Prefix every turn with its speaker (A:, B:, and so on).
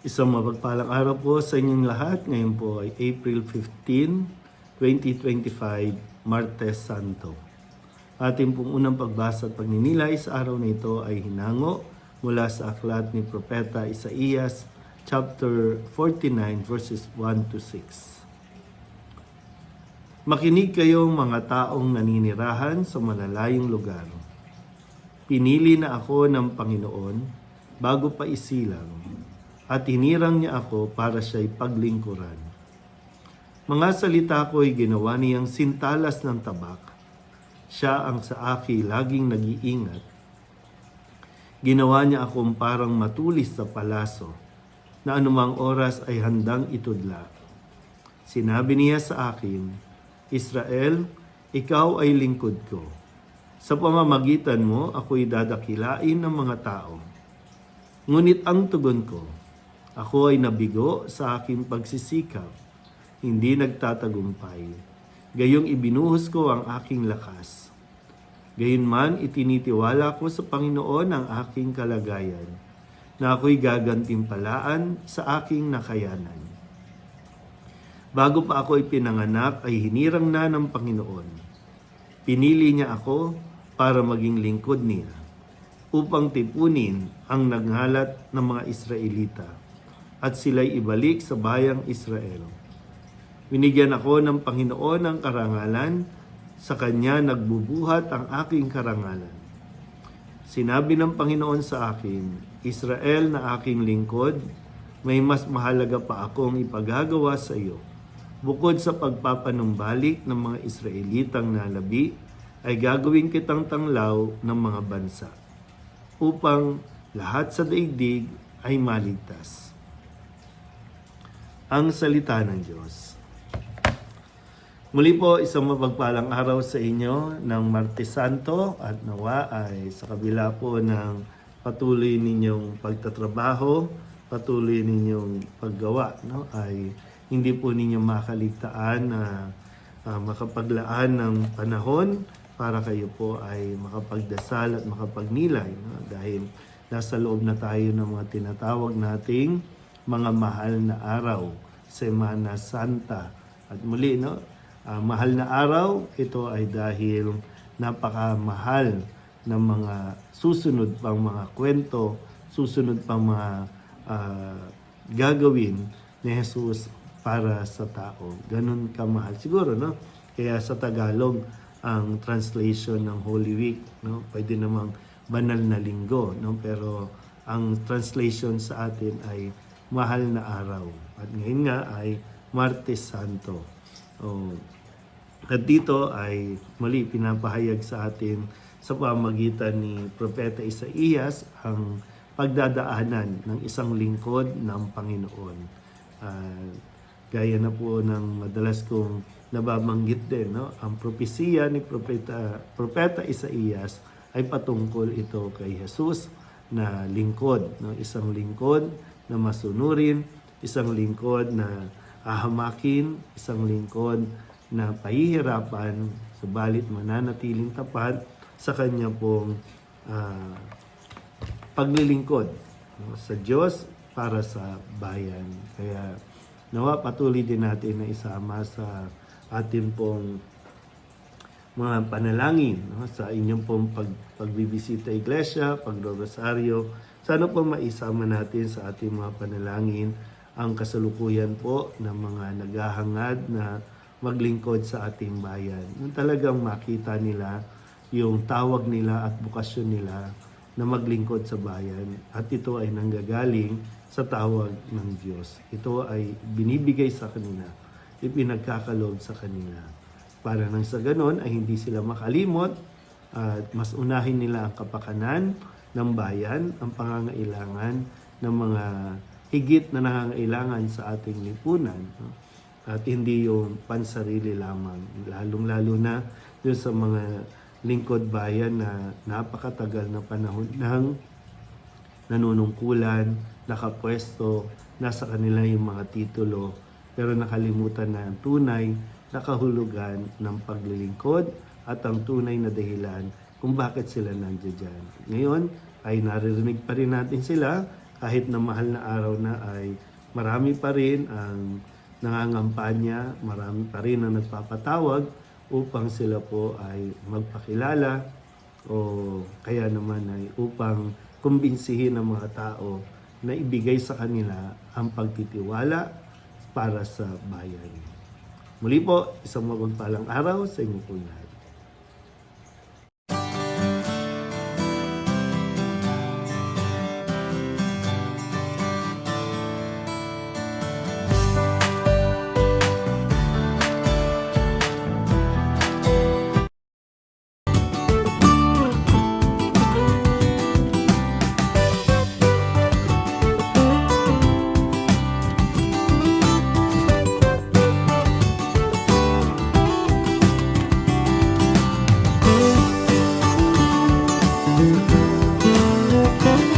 A: Isang mapagpalang araw po sa inyong lahat. Ngayon po ay April 15, 2025, Martes Santo. Ating pong unang pagbasa at pagninilay sa araw na ito ay hinango mula sa aklat ni Propeta Isaías chapter 49 verses 1 to 6. Makinig kayong mga taong naninirahan sa malalayong lugar. Pinili na ako ng Panginoon bago pa isilang at hinirang niya ako para siya'y paglingkuran. Mga salita ko'y ginawa niyang sintalas ng tabak. Siya ang sa akin laging nag-iingat. Ginawa niya akong parang matulis sa palaso na anumang oras ay handang itudla. Sinabi niya sa akin, Israel, ikaw ay lingkod ko. Sa pamamagitan mo, ako'y dadakilain ng mga tao. Ngunit ang tugon ko, ako ay nabigo sa aking pagsisikap, hindi nagtatagumpay. Gayong ibinuhos ko ang aking lakas. Gayunman itinitiwala ko sa Panginoon ang aking kalagayan, na ako'y gagantimpalaan sa aking nakayanan. Bago pa ako ipinanganak ay hinirang na ng Panginoon. Pinili niya ako para maging lingkod niya upang tipunin ang naghalat ng mga Israelita at sila'y ibalik sa bayang Israel. Binigyan ako ng Panginoon ng karangalan, sa Kanya nagbubuhat ang aking karangalan. Sinabi ng Panginoon sa akin, Israel na aking lingkod, may mas mahalaga pa akong ipagagawa sa iyo. Bukod sa pagpapanumbalik ng mga Israelitang nalabi, ay gagawin kitang tanglaw ng mga bansa upang lahat sa daigdig ay maligtas. Ang salita ng Diyos. Muli po, isang mapagpalang araw sa inyo ng Martes Santo at nawa ay sa kabila po ng patuloy ninyong pagtatrabaho, patuloy ninyong paggawa, no, ay hindi po ninyo makaligtaan na ah, makapaglaan ng panahon para kayo po ay makapagdasal at makapagnilay. No? Dahil nasa loob na tayo ng mga tinatawag nating mga mahal na araw, Semana Santa. At muli, no, ah, mahal na araw, ito ay dahil napakamahal ng mga susunod pang mga kwento, susunod pang mga ah, gagawin ni Jesus para sa tao. Ganun kamahal. Siguro, no? Kaya sa Tagalog, ang translation ng Holy Week, no? Pwede namang banal na linggo, no? Pero ang translation sa atin ay mahal na araw. At ngayon nga ay Martes Santo. Oh, at dito ay mali pinapahayag sa atin sa pamagitan ni Propeta Isaías ang pagdadaanan ng isang lingkod ng Panginoon. Ah, gaya na po ng madalas kong nababanggit din, no? ang propesiya ni Propeta, Propeta Isaías ay patungkol ito kay Jesus na lingkod, no? isang lingkod na masunurin, isang lingkod na ahamakin, isang lingkod na pahihirapan, subalit mananatiling tapat sa kanya pong ah, paglilingkod no, sa Diyos para sa bayan. Kaya nawa patuloy din natin na isama sa atin pong mga panalangin no, sa inyong pong pag, pagbibisita iglesia, pagrorosaryo. Sana po maisama natin sa ating mga panalangin ang kasalukuyan po ng mga naghahangad na maglingkod sa ating bayan. Yung talagang makita nila yung tawag nila at bukasyon nila na maglingkod sa bayan at ito ay nanggagaling sa tawag ng Diyos. Ito ay binibigay sa kanila, ipinagkakaloob sa kanila. Para nang sa ganon ay hindi sila makalimot at mas unahin nila ang kapakanan ng bayan, ang pangangailangan ng mga higit na nangangailangan sa ating lipunan. no? At hindi yung pansarili lamang. Lalong-lalo na dun sa mga lingkod bayan na napakatagal na panahon ng nanunungkulan, nakapwesto, nasa kanila yung mga titulo, pero nakalimutan na ang tunay na kahulugan ng paglilingkod at ang tunay na dahilan kung bakit sila nandiyan dyan. Ngayon ay naririnig pa rin natin sila kahit na mahal na araw na ay marami pa rin ang nangangampanya, marami pa rin ang nagpapatawag upang sila po ay magpakilala o kaya naman ay upang kumbinsihin ang mga tao na ibigay sa kanila ang pagtitiwala para sa bayan. Muli po, isang mapagpalang araw sa inyo po lahat.